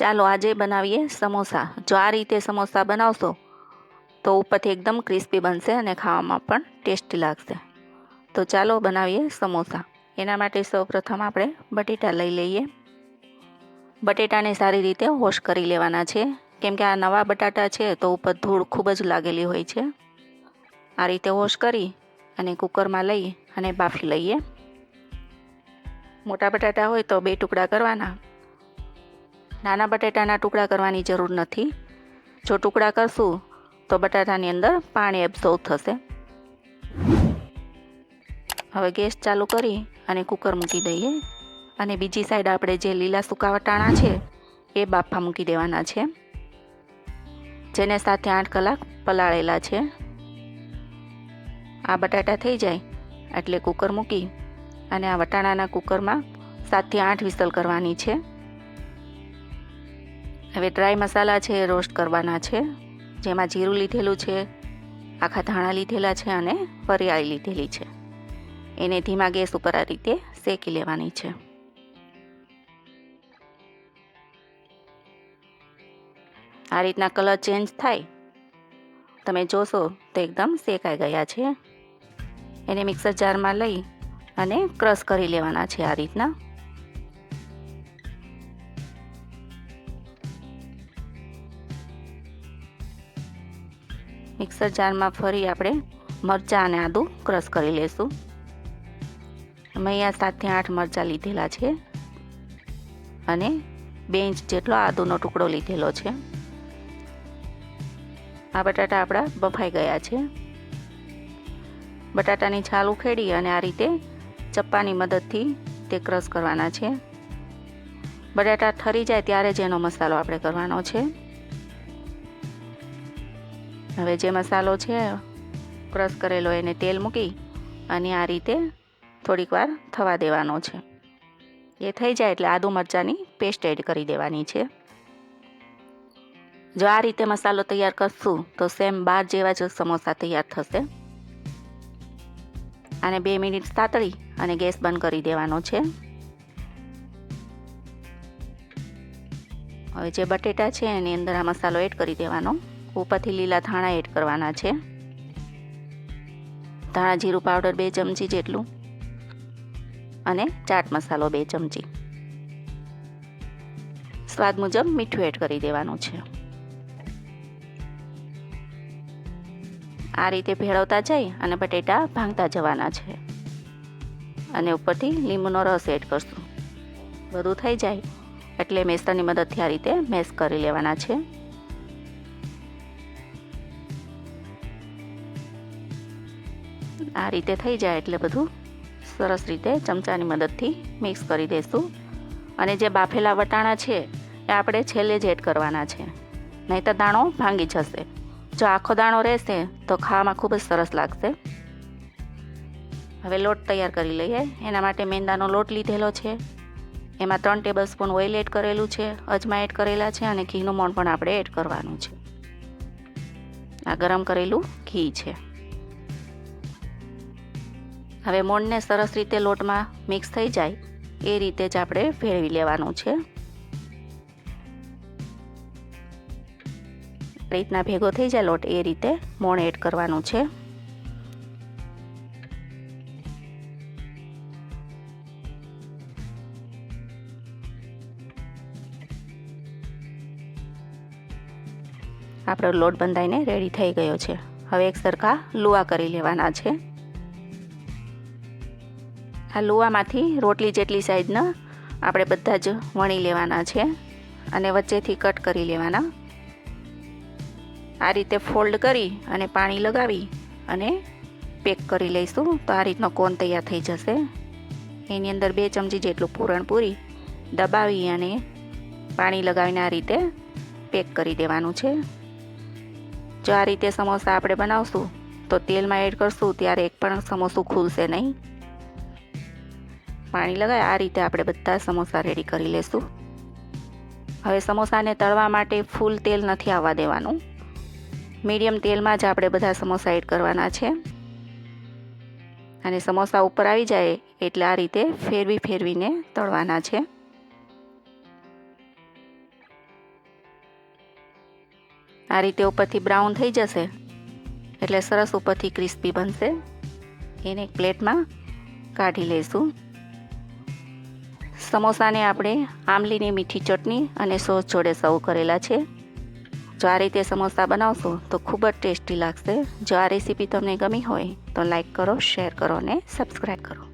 ચાલો આજે બનાવીએ સમોસા. જો આ રીતે સમોસા બનાવશો, તો ઉપરથી એકદમ ક્રિસ્પી બનશે અને ખાવામાં પણ ટેસ્ટી લાગશે. તો ચાલો બનાવીએ સમોસા. એના માટે સૌપ્રથમ આપણે બટેટા લઈ લઈએ. બટેટાને સારી રીતે વોશ કરી લેવાના છે. કેમ કે આ નવા બટાટા છે, તો ઉપર ધૂળ ખૂબ જ લાગેલી હોય છે. આ રીતે વોશ કરી અને કુકરમાં લઈ અને બાફી લઈએ. મોટા બટાટા હોય તો બે ટુકડા કરવાના. નાના બટાટાના ટુકડા કરવાની જરૂર નથી. જો ટુકડા કરશું, તો બટાટાની અંદર પાણી એબ્ઝોર્વ થશે. હવે ગેસ ચાલુ કરી અને કુકર મૂકી દઈએ. અને બીજી સાઈડ આપણે જે લીલા સૂકા વટાણા છે, એ બાફા મૂકી દેવાના છે. જેને સાથે આઠ કલાક પલાળેલા છે. આ બટાટા થઈ જાય એટલે કુકર મૂકી અને આ વટાણાના કુકરમાં સાતથી આઠ વિસલ કરવાની છે. હવે ડ્રાય મસાલા છે એ રોસ્ટ કરવાના છે, જેમાં જીરું લીધેલું છે, આખા ધાણા લીધેલા છે અને વરિયાળી લીધેલી છે. એને ધીમા ગેસ ઉપર આ રીતે શેકી લેવાની છે. આ રીતના કલર ચેન્જ થાય. તમે જોશો તો એકદમ શેકાઈ ગયા છે. એને મિક્સર જારમાં લઈ અને ક્રશ કરી લેવાના છે આ રીતના. મિક્સર જારમાં ફરી આપણે મરચાં અને આદું ક્રશ કરી લેશું. મેં અહીંયા સાતથી આઠ મરચાં લીધેલા છે અને બે ઇંચ જેટલો આદુનો ટુકડો લીધેલો છે. આ બટાટા આપણા બફાઈ ગયા છે. બટાટાની છાલ ઉખેડી અને આ રીતે ચપ્પાની મદદથી તે ક્રશ કરવાના છે. બટાટા ઠરી જાય ત્યારે જ એનો મસાલો આપણે કરવાનો છે. હવે જે મસાલો છે, ક્રશ કરેલો એને તેલ મૂકી અને આ રીતે થોડીક વાર થવા દેવાનો છે. એ થઈ જાય એટલે આદુ મરચાંની પેસ્ટ એડ કરી દેવાની છે. જો આ રીતે મસાલો તૈયાર કરશું, તો સેમ બાર જેવા જ સમોસા તૈયાર થશે. આને બે મિનિટ સાતળી અને ગેસ બંધ કરી દેવાનો છે. હવે જે બટેટા છે, એની અંદર આ મસાલો એડ કરી દેવાનો. ઉપરથી લીલા ધાણા એડ કરવાના છે. ધાણા જીરું પાવડર બે ચમચી જેટલું અને ચાટ મસાલો બે ચમચી. સ્વાદ મુજબ મીઠું એડ કરી દેવાનું છે. આ રીતે ભેળવતા જઈ અને બટેટા ભાંગતા જવાના છે. અને ઉપરથી લીંબુનો રસ એડ કરશું. બધું થઈ જાય એટલે મેસરની મદદથી આ રીતે મેશ કરી લેવાના છે. આ રીતે થઈ જાય એટલે બધું સરસ રીતે ચમચાની મદદથી મિક્સ કરી દઈશું અને જે બાફેલા વટાણા છે, એ આપણે છેલ્લે જ એડ કરવાના છે. નહીં તો દાણો ભાંગી જશે. જો આખો દાણો રહેશે, તો ખાવામાં ખૂબ જ સરસ લાગશે. હવે લોટ તૈયાર કરી લઈએ. એના માટે મેંદાનો લોટ લીધેલો છે. એમાં ત્રણ ટેબલ સ્પૂન ઓઇલ એડ કરેલું છે. અજમા એડ કરેલા છે અને ઘીનું મોણ પણ આપણે એડ કરવાનું છે. આ ગરમ કરેલું ઘી છે. હવે મોણને સરસ રીતે લોટમાં મિક્સ થઈ જાય. એ રીતે જ આપણે ભેળવી લેવાનું છે. રીતના ભેગો થઈ જાય લોટ, એ રીતે મોણ એડ કરવાનું છે. આપણો લોટ બંધાઈને રેડી થઈ ગયો છે. હવે એક સરખા લુવા કરી લેવાના છે. આ લુવામાંથી રોટલી જેટલી સાઈઝના આપણે બધા જ વણી લેવાના છે અને વચ્ચેથી કટ કરી લેવાના. આ રીતે ફોલ્ડ કરી અને પાણી લગાવી અને પેક કરી લઈશું. તો આ રીતનો કોન તૈયાર થઈ જશે. એની અંદર બે ચમચી જેટલું પૂરણપૂરી દબાવી અને પાણી લગાવીને આ રીતે પેક કરી દેવાનું છે. જો આ રીતે સમોસા આપણે બનાવશું, તો તેલમાં એડ કરશું, ત્યારે એક પણ સમોસું ખુલશે નહીં. પાણી લગાવી આ રીતે આપણે બધા સમોસા રેડી કરી લેશું. હવે સમોસાને તળવા માટે ફૂલ તેલ નથી આવવા દેવાનું. મીડિયમ તેલમાં જ આપણે બધા સમોસા એડ કરવાના છે. અને સમોસા ઉપર આવી જાય એટલે આ રીતે ફેરવી ફેરવીને તળવાના છે. આ રીતે ઉપરથી બ્રાઉન થઈ જશે એટલે સરસ ઉપરથી ક્રિસ્પી બનશે. એને એક પ્લેટમાં કાઢી લઈશું. સમોસાને આપણે આંબલીની મીઠી ચટણી અને સોસ જોડે સર્વ કરેલા છે. જો આ રીતે સમોસા બનાવશો તો ખૂબ જ ટેસ્ટી લાગશે. જો આ રેસીપી તમને ગમી હોય તો લાઈક કરો, શેર કરો અને સબસ્ક્રાઈબ કરો.